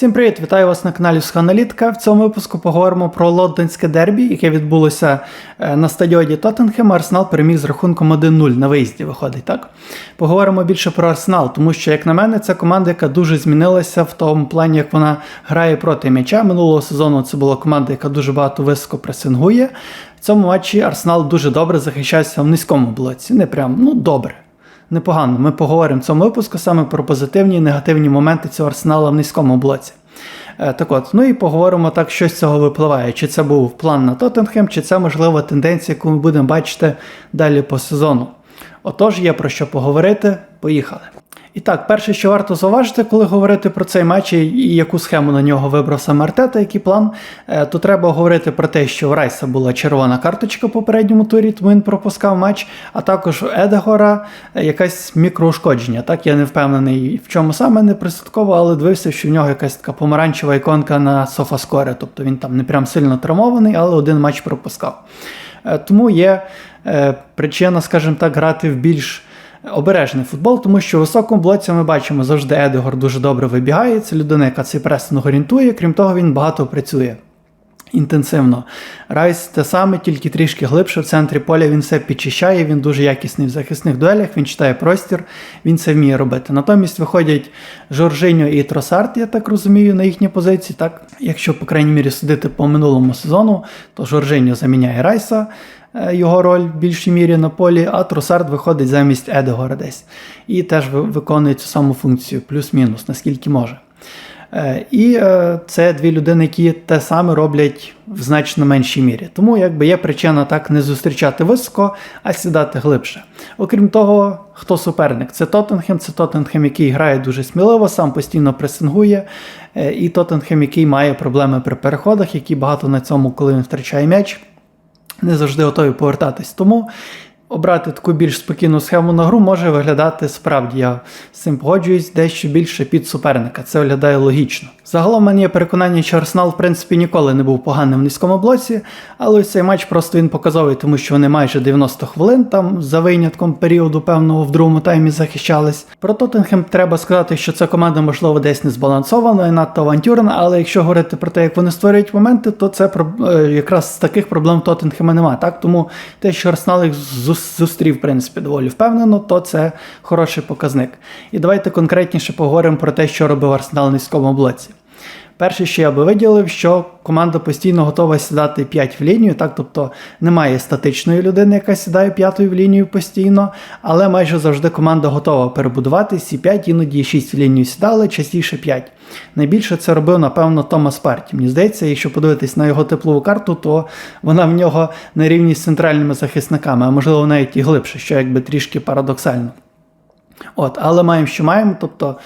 Всім привіт! Вітаю вас на каналі Сханалітка. В цьому випуску поговоримо про лондонське дербі, яке відбулося е, на стадіоні Тоттенхема. Арсенал переміг з рахунком 1-0 на виїзді. Виходить, так? Поговоримо більше про Арсенал, тому що, як на мене, це команда, яка дуже змінилася в тому плані, як вона грає проти м'яча. Минулого сезону це була команда, яка дуже багато високо пресингує. В цьому матчі Арсенал дуже добре захищався в низькому блоці. Не прям, ну добре непогано. Ми поговоримо в цьому випуску саме про позитивні і негативні моменти цього арсенала в низькому блоці. Е, Так от, ну і поговоримо так, що з цього випливає. Чи це був план на Тоттенхем, чи це можлива тенденція, яку ми будемо бачити далі по сезону. Отож, є про що поговорити. Поїхали. І так, перше, що варто зауважити, коли говорити про цей матч і яку схему на нього вибрав сам Артета, який план, е, то треба говорити про те, що в Райса була червона карточка в попередньому турі, тому він пропускав матч, а також у Едегора якесь мікроушкодження. Так, я не впевнений, в чому саме не присадково, але дивився, що в нього якась така помаранчева іконка на софаскорі, тобто він там не прям сильно травмований, але один матч пропускав. Е, Тому є е, причина, скажімо так, грати в більш обережний футбол, тому що в високому блоці ми бачимо завжди Едегор дуже добре вибігає. Це людина, яка цей пресинг орієнтує, крім того, він багато працює. Інтенсивно. Райс те саме, тільки трішки глибше в центрі поля він все підчищає, він дуже якісний в захисних дуелях, він читає простір, він це вміє робити. Натомість виходять Жоржиньо і Тросарт, я так розумію, на їхні позиції. Так? Якщо, по крайній мірі, судити по минулому сезону, то Жоржиньо заміняє Райса, його роль в більшій мірі на полі, а Тросарт виходить замість Едегора десь. І теж виконує цю саму функцію, плюс-мінус, наскільки може. Е, І е, це дві людини, які те саме роблять в значно меншій мірі. Тому якби є причина так не зустрічати високо, а сідати глибше. Окрім того, хто суперник? Це Тоттенхем, це Тоттенхем, який грає дуже сміливо, сам постійно пресингує. Е, І Тоттенхем, який має проблеми при переходах, який багато на цьому, коли він втрачає м'яч, не завжди готові повертатись. Тому обрати таку більш спокійну схему на гру може виглядати справді, я з цим погоджуюсь, дещо більше під суперника. Це виглядає логічно. Загалом в мене є переконання, що Арсенал, в принципі, ніколи не був поганим в низькому блоці, але ось цей матч просто він показовий, тому що вони майже 90 хвилин там за винятком періоду певного в другому таймі захищались. Про Тоттенхем треба сказати, що ця команда, можливо, десь не збалансована і надто авантюрна, але якщо говорити про те, як вони створюють моменти, то це е, якраз таких проблем Тоттенхема немає. Так? Тому те, що Арсенал їх зус- зустрів, в принципі, доволі впевнено, то це хороший показник. І давайте конкретніше поговоримо про те, що робив Арсенал в низькому блоці. Перше, що я би виділив, що команда постійно готова сідати 5 в лінію, так, тобто немає статичної людини, яка сідає п'ятою в лінію постійно, але майже завжди команда готова перебудуватись і 5, іноді 6 в лінію сідали, частіше 5. Найбільше це робив, напевно, Томас Парті. Мені здається, якщо подивитись на його теплову карту, то вона в нього на рівні з центральними захисниками, а можливо навіть і глибше, що якби трішки парадоксально. От, але маємо, що маємо. Тобто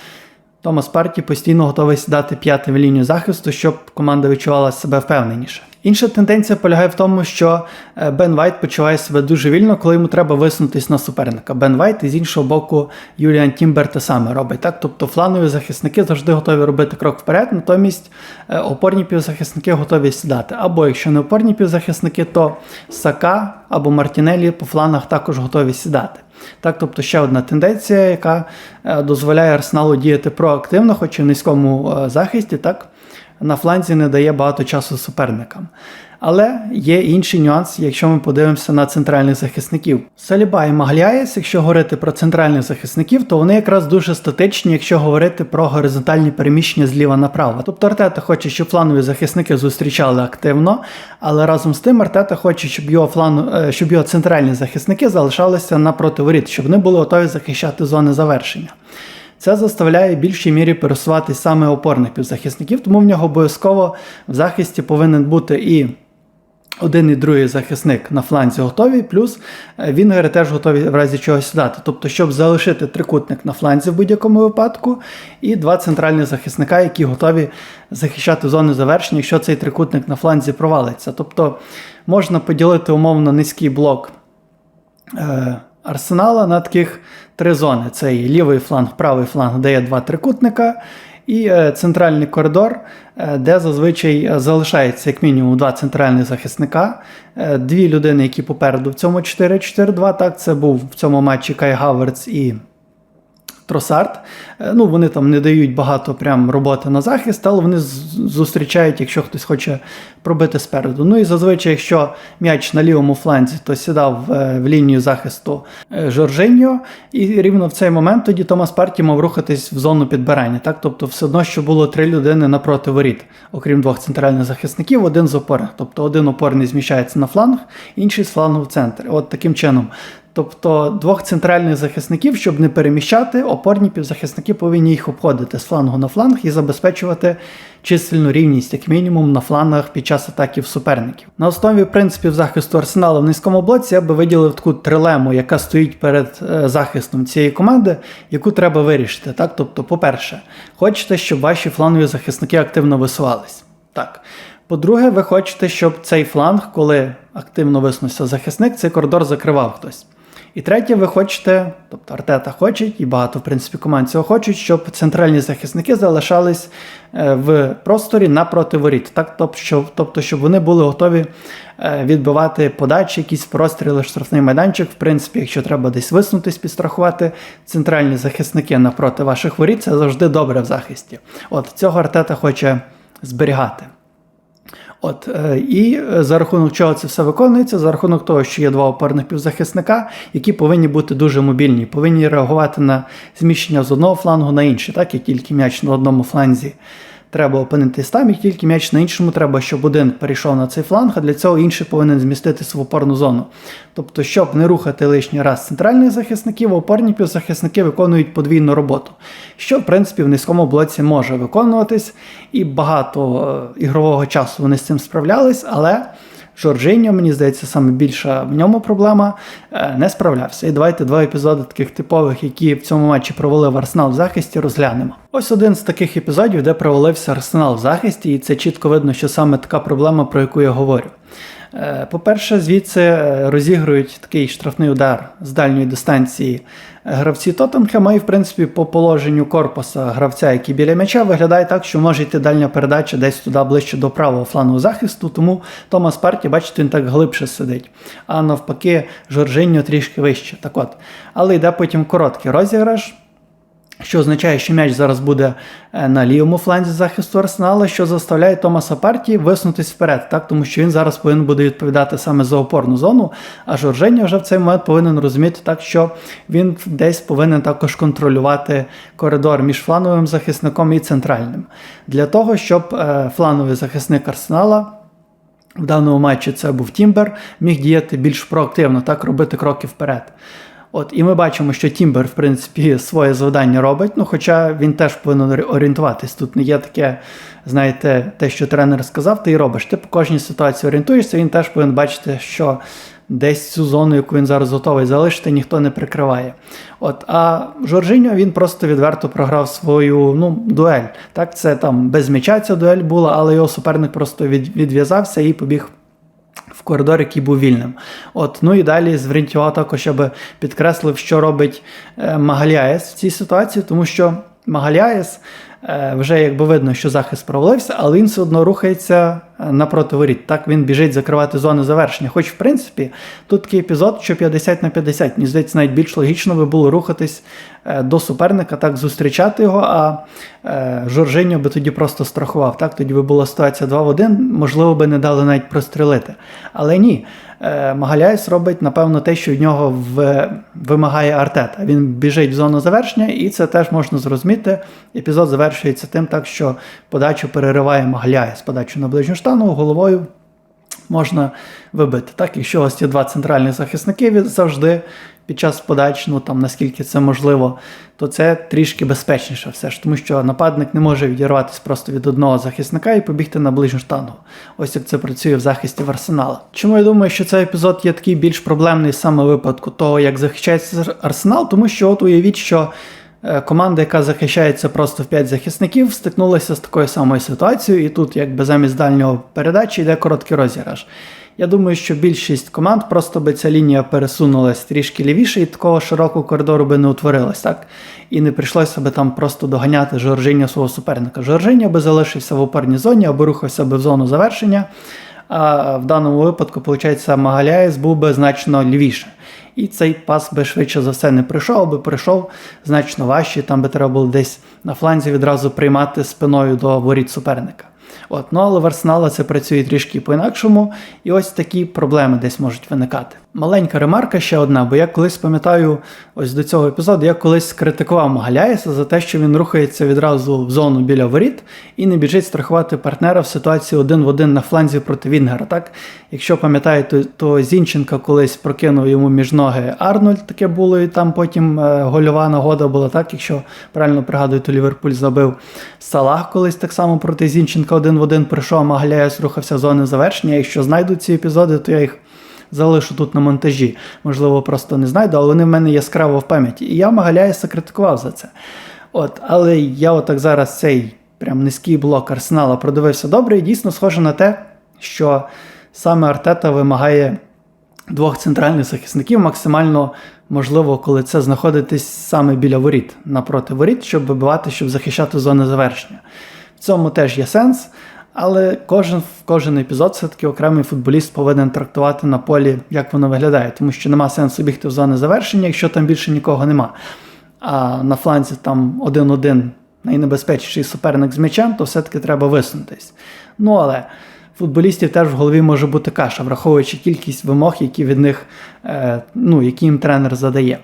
Томас Парті постійно готовий сідати п'ятим в лінію захисту, щоб команда відчувала себе впевненіше. Інша тенденція полягає в тому, що е, Бен Вайт почуває себе дуже вільно, коли йому треба висунутись на суперника. Бен Вайт і з іншого боку Юліан Тімбер те саме робить. Так? Тобто фланові захисники завжди готові робити крок вперед, натомість е, опорні півзахисники готові сідати. Або якщо не опорні півзахисники, то Сака або Мартінелі по флангах також готові сідати. Так, тобто ще одна тенденція, яка е, дозволяє Арсеналу діяти проактивно, хоч і в низькому е, захисті, так на фланзі не дає багато часу суперникам. Але є інший нюанс, якщо ми подивимося на центральних захисників. Саліба і Магляєс, якщо говорити про центральних захисників, то вони якраз дуже статичні, якщо говорити про горизонтальні переміщення зліва направо. Тобто Артета хоче, щоб фланові захисники зустрічали активно, але разом з тим Артета хоче, щоб його флану, е, щоб його центральні захисники залишалися напроти воріт, щоб вони були готові захищати зони завершення. Це заставляє в більшій мірі пересуватись саме опорних півзахисників, тому в нього обов'язково в захисті повинен бути і один і другий захисник на фланзі готові, плюс е, вінгери теж готові в разі чого сідати. Тобто, щоб залишити трикутник на фланзі в будь-якому випадку, і два центральні захисника, які готові захищати зони завершення, якщо цей трикутник на фланзі провалиться. Тобто можна поділити умовно низький блок е, арсенала на таких три зони: це і лівий фланг, правий фланг, де є два трикутника, і е, центральний коридор, е, де зазвичай е, залишається як мінімум два центральних захисника, дві людини, які попереду в цьому 4-4-2. Так, це був в цьому матчі Кай Гаверц і Тросард. Е, Ну, вони там не дають багато прям роботи на захист, але вони зустрічають, якщо хтось хоче пробити спереду. Ну і зазвичай, якщо м'яч на лівому фланзі, то сідав е, в лінію захисту е, Жоржиньо, і рівно в цей момент тоді Томас Парті мав рухатись в зону підбирання. Так? Тобто, все одно, що було три людини напроти воріт, окрім двох центральних захисників, один з опорних. Тобто один опорний зміщається на фланг, інший з флангу в центр. От таким чином. Тобто двох центральних захисників, щоб не переміщати, опорні півзахисники повинні їх обходити з флангу на фланг і забезпечувати чисельну рівність, як мінімум, на флангах під час атаків суперників. На основі принципів захисту арсенала в низькому блоці я би виділив таку трилему, яка стоїть перед е, захистом цієї команди, яку треба вирішити. Так? Тобто, по-перше, хочете, щоб ваші флангові захисники активно висувались. Так. По-друге, ви хочете, щоб цей фланг, коли активно висунувся захисник, цей коридор закривав хтось. І третє, ви хочете, тобто Артета хоче, і багато, в принципі, команд цього хочуть, щоб центральні захисники залишались е, в просторі напроти воріт. Так, тобто, щоб, тобто, щоб вони були готові е, відбивати подачі, якісь простріли, штрафний майданчик. В принципі, якщо треба десь виснутись, підстрахувати центральні захисники напроти ваших воріт, це завжди добре в захисті. От цього Артета хоче зберігати. От е, і е, за рахунок чого це все виконується? За рахунок того, що є два опорних півзахисника, які повинні бути дуже мобільні, повинні реагувати на зміщення з одного флангу на інший, так як тільки м'яч на одному фланзі. Треба опинитись там, як тільки м'яч на іншому треба, щоб один перейшов на цей фланг, а для цього інший повинен зміститись в опорну зону. Тобто, щоб не рухати лишній раз центральних захисників, опорні півзахисники виконують подвійну роботу, що в принципі в низькому блоці може виконуватись, і багато е, ігрового часу вони з цим справлялись, але. Жоржиньо, мені здається, саме більша в ньому проблема, е, не справлявся. І давайте два епізоди таких типових, які в цьому матчі провалив Арсенал в захисті, розглянемо. Ось один з таких епізодів, де провалився Арсенал в захисті, і це чітко видно, що саме така проблема, про яку я говорю. Е, По-перше, звідси е, розігрують такий штрафний удар з дальньої дистанції гравці Тоттенхема, і в принципі по положенню корпуса гравця, який біля м'яча, виглядає так, що може йти дальня передача десь туди ближче до правого флангу захисту, тому Томас Парті, бачите, він так глибше сидить. А навпаки, Жоржиньо трішки вище. Так от. Але йде потім короткий розіграш. Що означає, що м'яч зараз буде е, на лівому фланзі захисту Арсенала, що заставляє Томаса Парті висунутись вперед, так? тому що він зараз повинен буде відповідати саме за опорну зону, а Жорженя вже в цей момент повинен розуміти так, що він десь повинен також контролювати коридор між флановим захисником і центральним. Для того, щоб е, флановий захисник Арсенала. В даному матчі це був Тімбер, міг діяти більш проактивно, так робити кроки вперед. От, і ми бачимо, що Тімбер, в принципі, своє завдання робить, ну хоча він теж повинен орієнтуватись. Тут не є таке, знаєте, те, що тренер сказав, ти і робиш. Ти по кожній ситуації орієнтуєшся, він теж повинен бачити, що десь цю зону, яку він зараз готовий залишити, ніхто не прикриває. От, а Жоржиньо він просто відверто програв свою ну, дуель. Так, це там без м'яча ця дуель була, але його суперник просто від, відв'язався і побіг в коридор, який був вільним. От, ну і далі зверніть також, щоб підкреслив, що робить е, Магаляєс в цій ситуації, тому що Магаліаєс е, вже якби видно, що захист провалився, але він все одно рухається напроти воріт. Так він біжить закривати зони завершення. Хоч, в принципі, тут такий епізод, що 50 на 50. Мені здається, навіть більш логічно би було рухатись е, до суперника, так зустрічати його, а е, Жоржиньо би тоді просто страхував. Так, тоді би була ситуація 2 в 1, можливо, би не дали навіть прострілити. Але ні. Е, Магаляєс робить, напевно, те, що від нього в, вимагає Артета. Він біжить в зону завершення, і це теж можна зрозуміти. Епізод завершується тим, так що подачу перериває Магаляєс, подачу на ближню штангу головою можна вибити. Так, якщо у вас є два центральних захисники від- завжди під час подач, ну там наскільки це можливо, то це трішки безпечніше все ж, тому що нападник не може відірватися просто від одного захисника і побігти на ближню штангу. Ось як це працює в захисті в арсенала. Чому я думаю, що цей епізод є такий більш проблемний саме в випадку того, як захищається арсенал, тому що от уявіть, що. Е, Команда, яка захищається просто в 5 захисників, стикнулася з такою самою ситуацією, і тут, якби замість дальнього передачі, йде короткий розіграш. Я думаю, що більшість команд просто би ця лінія пересунулась трішки лівіше, і такого широкого коридору би не утворилось, так? І не прийшлося би там просто доганяти Жоржиня свого суперника. Жоржиня би залишився в опорній зоні або рухався би в зону завершення. А в даному випадку, виходить, Магаляєс був би значно лівіше. І цей пас би швидше за все не прийшов, аби прийшов значно важче. Там би треба було десь на фланзі відразу приймати спиною до воріт суперника. От, ну але в Арсенала це працює трішки по-інакшому, і ось такі проблеми десь можуть виникати. Маленька ремарка ще одна, бо я колись пам'ятаю, ось до цього епізоду, я колись критикував Магаляєса за те, що він рухається відразу в зону біля воріт і не біжить страхувати партнера в ситуації один в один на фланзі проти Вінгера. Так, якщо пам'ятаєте, то Зінченка колись прокинув йому між ноги Арнольд, таке було, і там потім е, гольова нагода була так. Якщо правильно пригадую, то Ліверпуль забив Салах колись так само проти Зінченка один в один прийшов, Магаляєс рухався зони завершення. Якщо знайду ці епізоди, то я їх залишу тут на монтажі. Можливо, просто не знайду, але вони в мене яскраво в пам'яті. І я Магаляєса критикував за це. От, Але я отак зараз цей прям низький блок арсенала продивився добре, і дійсно схоже на те, що саме Артета вимагає двох центральних захисників максимально можливо, коли це знаходитись саме біля воріт, напроти воріт, щоб вибивати, щоб захищати зони завершення. В цьому теж є сенс. Але кожен кожен епізод все-таки окремий футболіст повинен трактувати на полі, як воно виглядає, тому що нема сенсу бігти в зони завершення, якщо там більше нікого нема. А на фланзі там один-один найнебезпечніший суперник з м'ячем, то все-таки треба висунутись. Ну але футболістів теж в голові може бути каша, враховуючи кількість вимог, які від них, е, ну, які їм тренер задає.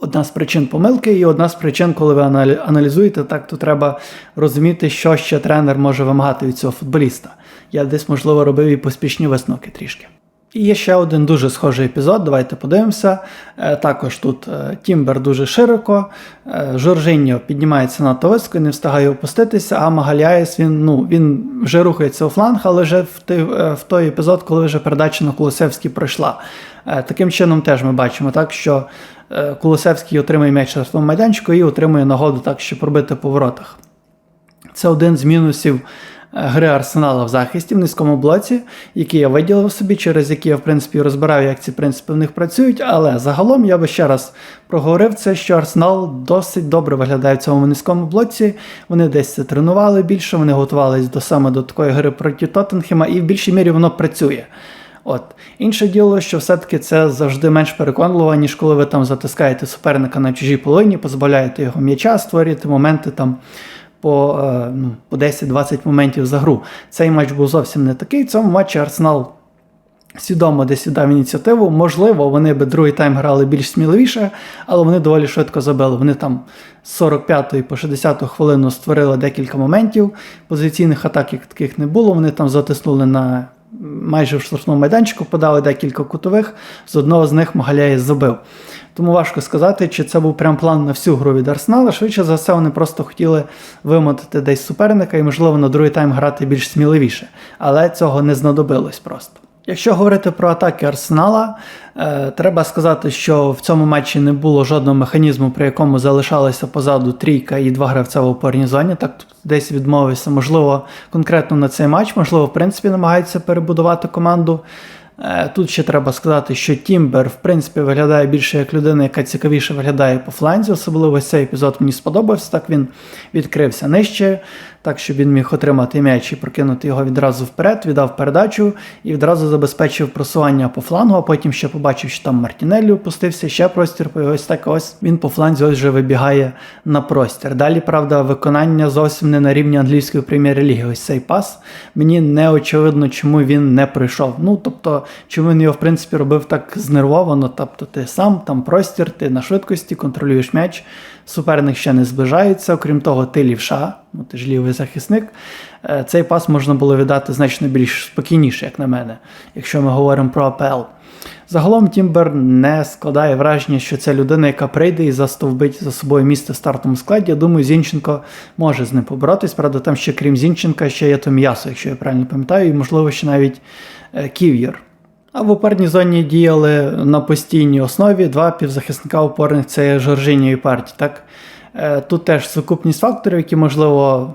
Одна з причин помилки, і одна з причин, коли ви аналізуєте, так то треба розуміти, що ще тренер може вимагати від цього футболіста. Я десь, можливо, робив і поспішні висновки трішки. І є ще один дуже схожий епізод. Давайте подивимося. Е, також тут е, Тімбер дуже широко, е, Жоржиньо піднімається надто високо не встигає опуститися, а Магаляєс він ну, він вже рухається у фланг, але вже в той в той епізод, коли вже передача на Колосевський пройшла. Таким чином теж ми бачимо, так, що Колосевський отримує м'яч на майданчику і отримує нагоду так, щоб пробити по воротах. Це один з мінусів гри Арсенала в захисті в низькому блоці, які я виділив собі, через які я, в принципі, розбираю, як ці принципи в них працюють. Але загалом я би ще раз проговорив це, що Арсенал досить добре виглядає в цьому низькому блоці. Вони десь це тренували більше, вони готувалися до саме до такої гри проти Тоттенхема, і в більшій мірі воно працює. От. Інше діло, що все-таки це завжди менш переконливо, ніж коли ви там затискаєте суперника на чужій половині, позбавляєте його м'яча, створюєте моменти там по е, ну, по 10-20 моментів за гру. Цей матч був зовсім не такий. В цьому матчі Арсенал свідомо десь віддав ініціативу. Можливо, вони би другий тайм грали більш сміливіше, але вони доволі швидко забили. Вони там з 45-ї по 60-ту хвилину створили декілька моментів. Позиційних атак як таких не було. Вони там затиснули на. Майже в штрафному майданчику подали декілька кутових, з одного з них Магаляєс забив. Тому важко сказати, чи це був прям план на всю гру від Арсенала. Швидше за все, вони просто хотіли вимотати десь суперника і, можливо, на другий тайм грати більш сміливіше. Але цього не знадобилось просто. Якщо говорити про атаки Арсенала, е, треба сказати, що в цьому матчі не було жодного механізму, при якому залишалася позаду трійка і два гравця в опорній зоні. Так десь відмовився, можливо, конкретно на цей матч, можливо, в принципі, намагаються перебудувати команду. Е, тут ще треба сказати, що Тімбер, в принципі, виглядає більше як людина, яка цікавіше виглядає по фланзі. Особливо цей епізод мені сподобався. Так він відкрився нижче, так щоб він міг отримати м'яч і прокинути його відразу вперед, віддав передачу і відразу забезпечив просування по флангу, а потім ще побачив, що там Мартінеллі опустився, ще простір. І ось так ось він по фланзі ось вже вибігає на простір. Далі, правда, виконання зовсім не на рівні англійської прем'єр-ліги. Ось цей пас. Мені не очевидно, чому він не прийшов. Ну, тобто, чому він його, в принципі, робив так знервовано. Тобто, ти сам там простір, ти на швидкості контролюєш м'яч суперник ще не зближається, окрім того, ти лівша, ну ти ж лівий захисник. Е, цей пас можна було віддати значно більш спокійніше, як на мене, якщо ми говоримо про АПЛ. Загалом Тімбер не складає враження, що це людина, яка прийде і застовбить за собою місце в стартовому складі. Я думаю, Зінченко може з ним поборотись. Правда, там ще крім Зінченка, ще є то м'ясо, якщо я правильно пам'ятаю, і, можливо, ще навіть е, Ків'єр. А в опорній зоні діяли на постійній основі два півзахисника опорних це Жоржиньо і партій. Так? Е, тут теж сукупність факторів, які, можливо,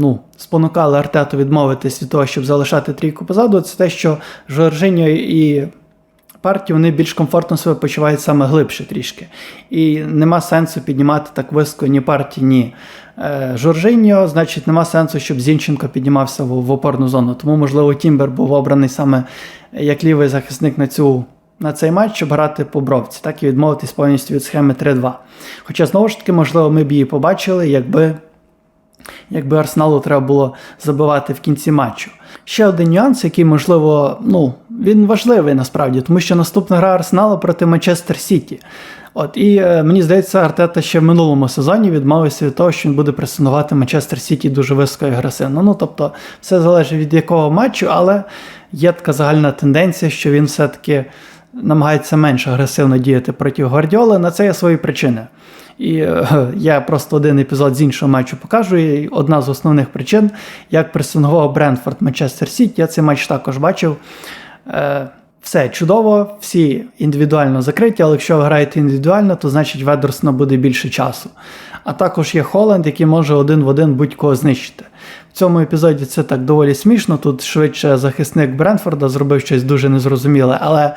ну, спонукали Артету відмовитись від того, щоб залишати трійку позаду, це те, що Жоржиньо і партії вони більш комфортно себе почувають саме глибше трішки. І нема сенсу піднімати так високо ні партії, ні е, Жоржиньо, значить, нема сенсу, щоб Зінченко піднімався в, опорну зону. Тому, можливо, Тімбер був обраний саме як лівий захисник на цю на цей матч, щоб грати по бровці, так і відмовитись повністю від схеми 3-2. Хоча, знову ж таки, можливо, ми б її побачили, якби якби Арсеналу треба було забивати в кінці матчу. Ще один нюанс, який, можливо, ну, він важливий насправді, тому що наступна гра Арсеналу проти Манчестер Сіті. От, І е, мені здається, Артета ще в минулому сезоні відмовився від того, що він буде пресинувати Манчестер Сіті дуже високо і агресивно. Ну, тобто, все залежить від якого матчу, але є така загальна тенденція, що він все-таки намагається менш агресивно діяти проти Гвардіоли. На це є свої причини. І е, я просто один епізод з іншого матчу покажу. І одна з основних причин, як пресингував Брентфорд Манчестер Сіті. Я цей матч також бачив. Е, все чудово, всі індивідуально закриті, але якщо ви граєте індивідуально, то значить Ведерсона буде більше часу. А також є Холланд, який може один в один будь-кого знищити. В цьому епізоді це так доволі смішно. Тут швидше захисник Брентфорда зробив щось дуже незрозуміле, але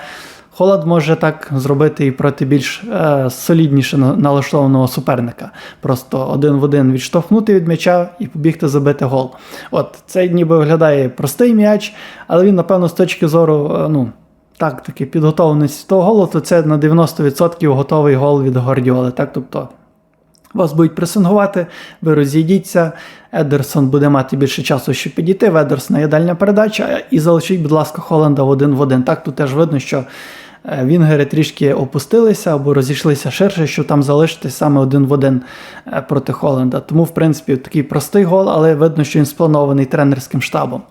Холланд може так зробити і проти більш е, солідніше налаштованого суперника. Просто один в один відштовхнути від м'яча і побігти забити гол. От цей ніби виглядає простий м'яч, але він, напевно, з точки зору, е, ну так, таки підготовленість того голу, то це на 90% готовий гол від Гвардіоли. Так, тобто вас будуть пресингувати, ви розійдіться, Едерсон буде мати більше часу, щоб підійти. Ведерсона є дальня передача, і залишіть, будь ласка, Холланда в один в один. Так, тут теж видно, що Вінгери трішки опустилися або розійшлися ширше, щоб там залишити саме один в один е, проти Холланда. Тому, в принципі, такий простий гол, але видно, що він спланований тренерським штабом.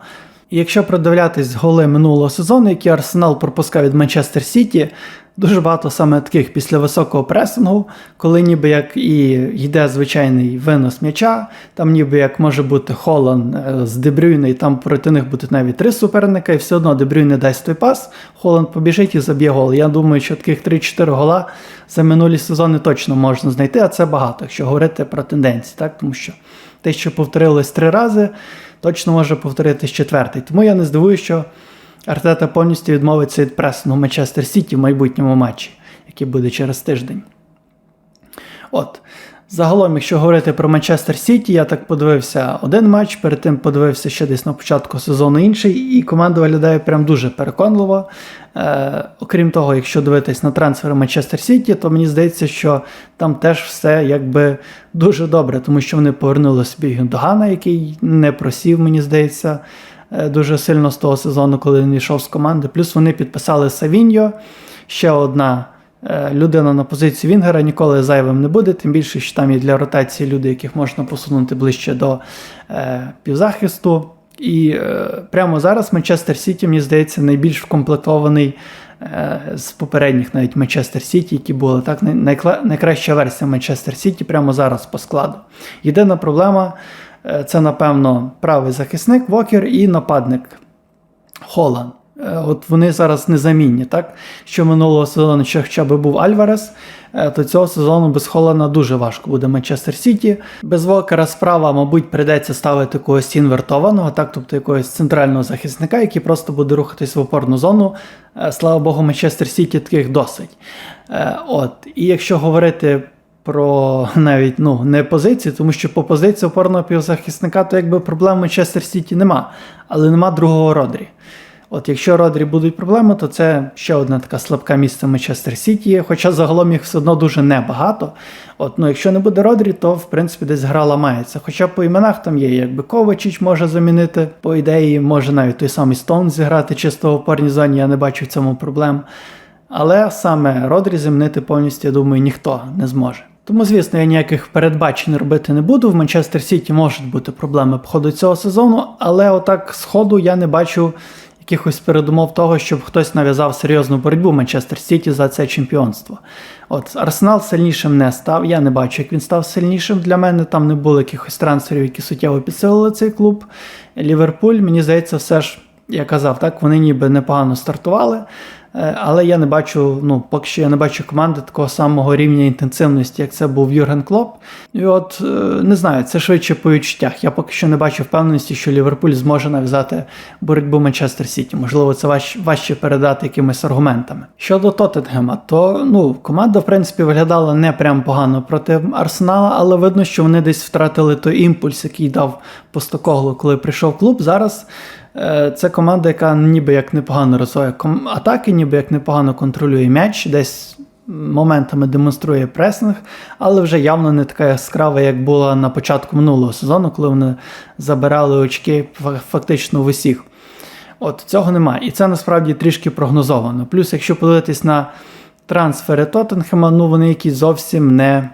І якщо продивлятись голи минулого сезону, які Арсенал пропускав від Манчестер Сіті, дуже багато саме таких після високого пресингу, коли ніби як і йде звичайний винос м'яча, там ніби як може бути Холланд е, з Дебрюйне, і там проти них будуть навіть три суперника, і все одно Дебрюйне дасть той пас, Холланд побіжить і заб'є гол. Я думаю, що таких 3-4 гола за минулі сезони точно можна знайти, а це багато, якщо говорити про тенденції, так? тому що те, що повторилось три рази точно може повторитись четвертий. Тому я не здивую, що Артета повністю відмовиться від пресингу Манчестер Сіті в майбутньому матчі, який буде через тиждень. От. Загалом, якщо говорити про Манчестер Сіті, я так подивився один матч, перед тим подивився ще десь на початку сезону інший, і команда виглядає прям дуже переконливо. Е, Окрім того, якщо дивитись на трансфери Манчестер Сіті, то мені здається, що там теж все якби дуже добре, тому що вони повернули собі Гюндогана, який не просів, мені здається, е, дуже сильно з того сезону, коли він йшов з команди. Плюс вони підписали Савіньо, ще одна. Е, людина на позиції Вінгера ніколи зайвим не буде, тим більше, що там є для ротації люди, яких можна посунути ближче до е, півзахисту. І е, прямо зараз Манчестер Сіті, мені здається, найбільш вкомплектований е, з попередніх навіть Манчестер Сіті, які були так, найкла, найкраща версія Манчестер Сіті прямо зараз по складу. Єдина проблема е, це, напевно, правий захисник Вокер і нападник Холланд. Е, от вони зараз незамінні, так? Що минулого сезону, що хоча б був Альварес, е, то цього сезону без Холлана дуже важко буде Манчестер Сіті. Без Вокера справа, мабуть, прийдеться ставити когось інвертованого, так, тобто якогось центрального захисника, який просто буде рухатись в опорну зону. Е, слава Богу, Манчестер Сіті таких досить. От. І якщо говорити. Про навіть ну, не позицію, тому що по позиції опорного півзахисника, то якби проблем Манчестер Сіті нема, але нема другого Родрі. От Якщо Родрі будуть проблеми, то це ще одна така слабка місце Манчестер Сіті, хоча загалом їх все одно дуже небагато. От, ну, Якщо не буде Родрі, то в принципі десь гра ламається. Хоча по іменах там є, якби Ковачіч може замінити, по ідеї, може навіть той самий Стоун зіграти чисто в опорній зоні, я не бачу в цьому проблем. Але саме Родрі замінити повністю, я думаю, ніхто не зможе. Тому, звісно, я ніяких передбачень робити не буду. В Манчестер Сіті можуть бути проблеми по ходу цього сезону, але отак з ходу я не бачу якихось передумов того, щоб хтось нав'язав серйозну боротьбу Манчестер Сіті за це чемпіонство. От Арсенал сильнішим не став. Я не бачу, як він став сильнішим. Для мене там не було якихось трансферів, які суттєво підсилили цей клуб. Ліверпуль, мені здається, все ж. Я казав, так, вони ніби непогано стартували, але я не бачу, ну, поки що я не бачу команди такого самого рівня інтенсивності, як це був Юрген Клоп. І от е, не знаю, це швидше по відчуттях. Я поки що не бачу впевненості, що Ліверпуль зможе нав'язати боротьбу Манчестер Сіті. Можливо, це важ, важче передати якимись аргументами. Щодо Тоттенгема, то ну, команда, в принципі, виглядала не прям погано проти Арсенала, але видно, що вони десь втратили той імпульс, який дав Постокоглу, коли прийшов клуб. Зараз. Е, Це команда, яка ніби як непогано розвиває атаки, ніби як непогано контролює м'яч, десь моментами демонструє пресинг, але вже явно не така яскрава, як була на початку минулого сезону, коли вони забирали очки фактично в усіх. От цього немає. І це насправді трішки прогнозовано. Плюс, якщо подивитись на трансфери Тоттенхема, ну вони якісь зовсім не,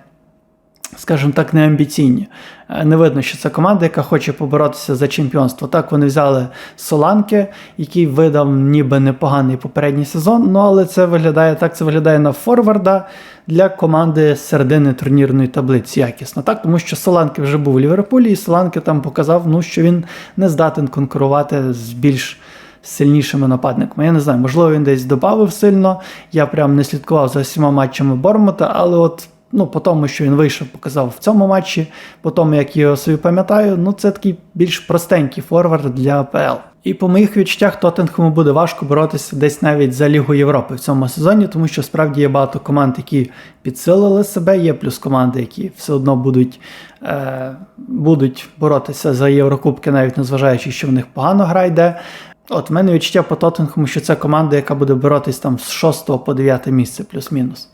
скажімо так, не амбіційні. Е, Не видно, що це команда, яка хоче поборотися за чемпіонство. Так, вони взяли Соланки, який видав ніби непоганий попередній сезон. Ну але це виглядає так, це виглядає на форварда для команди середини турнірної таблиці якісно. Так, тому що Соланки вже був у Ліверпулі, і Соланки там показав, ну, що він не здатен конкурувати з більш сильнішими нападниками. Я не знаю, можливо, він десь додав сильно. Я прям не слідкував за всіма матчами Бормута, але от. Ну, по тому, що він вийшов, показав в цьому матчі, по тому, як його собі пам'ятаю, ну це такий більш простенький форвард для АПЛ. І по моїх відчуттях Тоттенхему буде важко боротися десь навіть за Лігу Європи в цьому сезоні, тому що справді є багато команд, які підсилили себе, є плюс команди, які все одно будуть, е, будуть боротися за Єврокубки, навіть незважаючи, що в них погано гра йде. От в мене відчуття по Тоттенхему, що це команда, яка буде боротись там з 6 по 9 місце, плюс-мінус.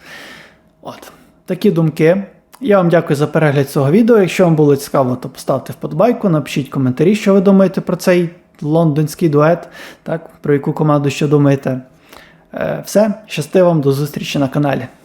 От. Такі думки. Я вам дякую за перегляд цього відео. Якщо вам було цікаво, то поставте вподобайку, напишіть коментарі, що ви думаєте про цей лондонський дует, так, про яку команду що думаєте. Е, все, щасти вам, до зустрічі на каналі.